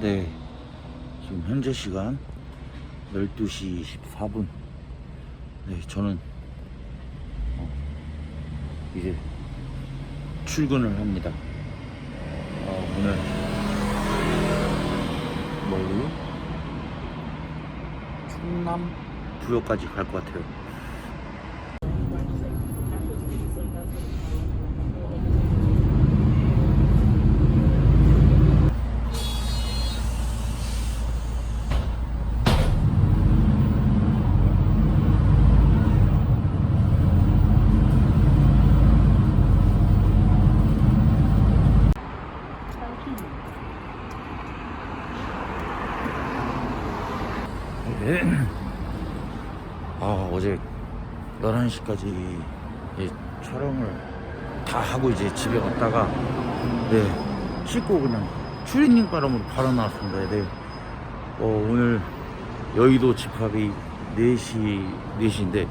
네. 지금 현재 시간 12시 14분. 네, 저는 어, 이제 출근을 합니다. 어, 오늘 멀리 충남 부여까지 갈 것 같아요. 네. 아, 어제 11시까지 촬영을 다 하고 이제 집에 갔다가, 네, 씻고 그냥 추리닝 바람으로 바로 나왔습니다. 네. 어, 오늘 여의도 집합이 4시, 4시인데,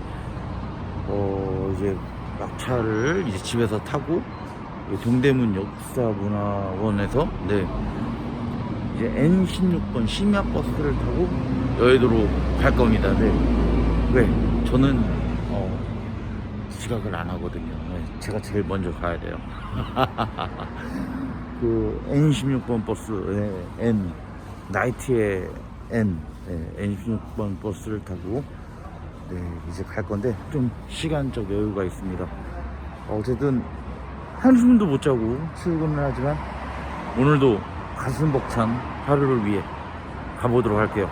어, 이제 막차를 이제 집에서 타고, 동대문 역사문화원에서, 네, 이제 N16번 심야 버스를 타고 여의도로 갈 겁니다. 네. 왜? 저는 어, 지각을 안 하거든요. 네, 제가 제일 먼저 가야 돼요. 그 N16번 버스 네, N 나이트의 N 네, N16번 버스를 타고 네, 이제 갈 건데 좀 시간적 여유가 있습니다. 어쨌든 한숨도 못 자고 출근을 하지만 오늘도 가슴 벅찬 하루를 위해 가보도록 할게요.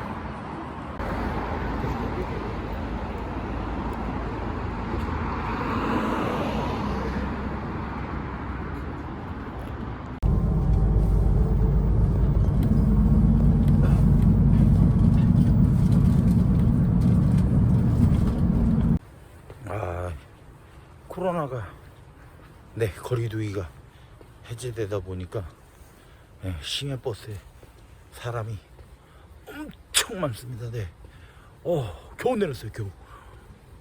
아, 코로나가 네 거리두기가 해제되다 보니까 네, 심야 버스에 사람이 엄청 많습니다. 네. 어, 겨우 내렸어요, 겨우.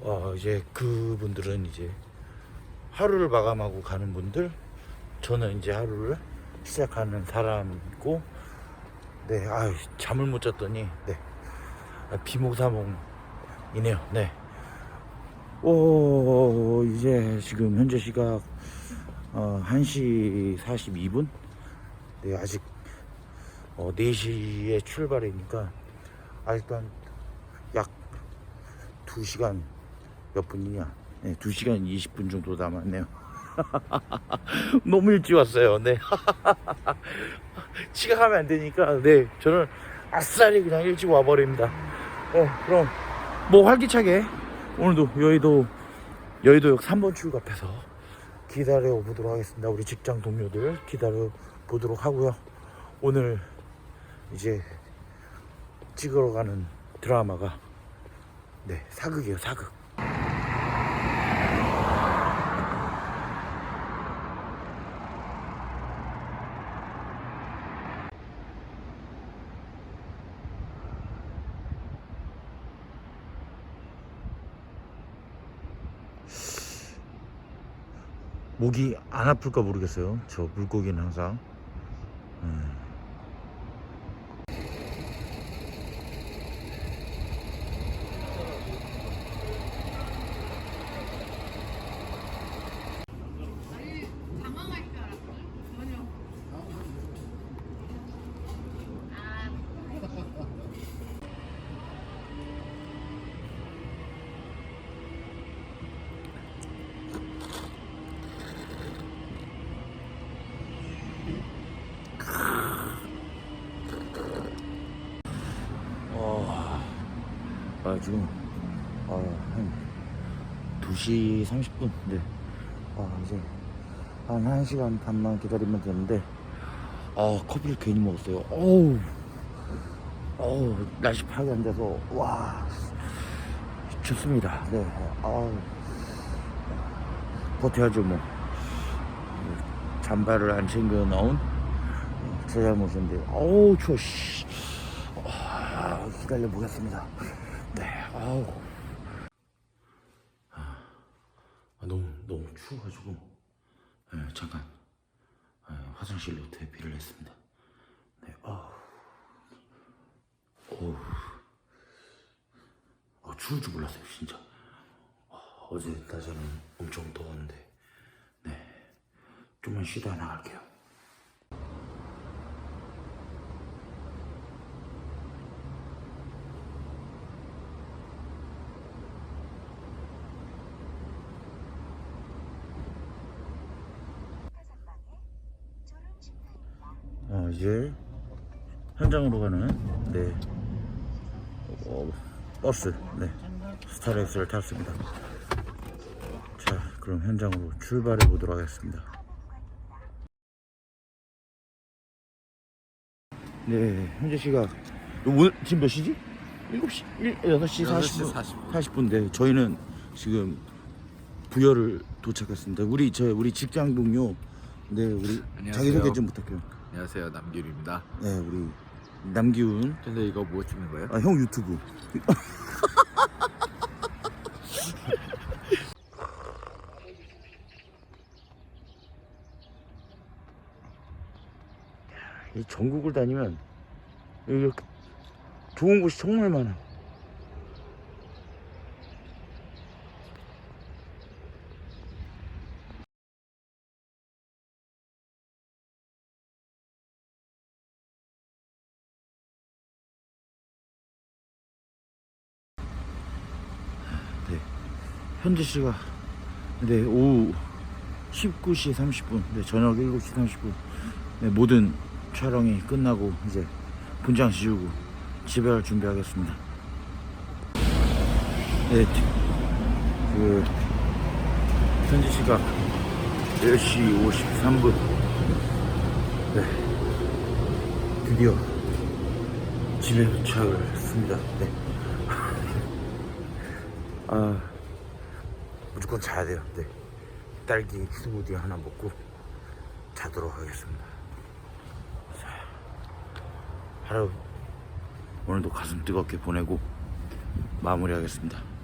어, 이제 그분들은 이제 하루를 마감하고 가는 분들, 저는 이제 하루를 시작하는 사람이고, 네, 아 잠을 못 잤더니, 네. 아, 비몽사몽이네요, 네. 오, 이제 지금 현재 시각, 어, 1시 42분? 네, 아직 어, 4시에 출발이니까 아직도 한약 2시간 몇 분이냐? 네, 2시간 20분 정도 남았네요. 너무 일찍 왔어요. 네. 지각하면 안 되니까 네, 저는 아싸리 그냥 일찍 와버립니다. 네, 그럼 뭐 활기차게 오늘도 여의도 여의도역 3번 출구 앞에서 기다려 보도록 하겠습니다. 우리 직장 동료들 기다려 보도록 하고요. 오늘 이제 찍으러 가는 드라마가 네 사극이에요 사극. 목이 안 아플까 모르겠어요. 저 물고기는 항상. 음. 당황할 줄 알았거든. 전혀. 어, 아, 지금, 아, 한 2시 30분. 네. 아, 이제 한 1시간 반만 기다리면 되는데, 아, 커피를 괜히 먹었어요. 어우, 어우, 날씨 파악이 안 돼서, 와, 좋습니다. 네. 아우, 버텨야죠, 뭐. 잠바를 안 챙겨 나온 제 잘못인데, 어우, 추워, 씨. 아, 기다려 보겠습니다. 네, 아우. 아, 너무, 너무 추워가지고, 네, 잠깐, 네, 화장실로 대피를 했습니다. 네, 아우. 어우. 아, 추울 줄 몰랐어요, 진짜. 아, 어제 낮에는 엄청 더웠는데. 네. 좀만 쉬다 나갈게요. 이제 현장으로 가는 네 어, 버스 네 스타렉스를 탔습니다. 자 그럼 현장으로 출발해 보도록 하겠습니다. 네 현재 시각 오늘 지금 몇 시지? 7시 1, 6시 40분 40분. 40분인데 저희는 지금 부여를 도착했습니다. 우리 저 우리 직장 동료 네 우리 안녕하세요. 자기소개 좀 부탁해요. 안녕하세요 남길입니다. 네 우리 남기훈 근데 이거 뭐 찍는 거예요? 아 형 유튜브 이 전국을 다니면 여기 좋은 곳이 정말 많아 현재 시가 네, 오후 19시 30분, 네, 저녁 7시 30분. 네, 모든 촬영이 끝나고 이제 분장 지우고 집에 갈 준비하겠습니다. 네, 그 현재 시각 10시 53분. 네, 드디어 집에 도착을 했습니다. 네. 아 무조건 자야 돼요. 네. 딸기 스무디 하나 먹고 자도록 하겠습니다. 자, 하루 오늘도 가슴 뜨겁게 보내고 마무리하겠습니다.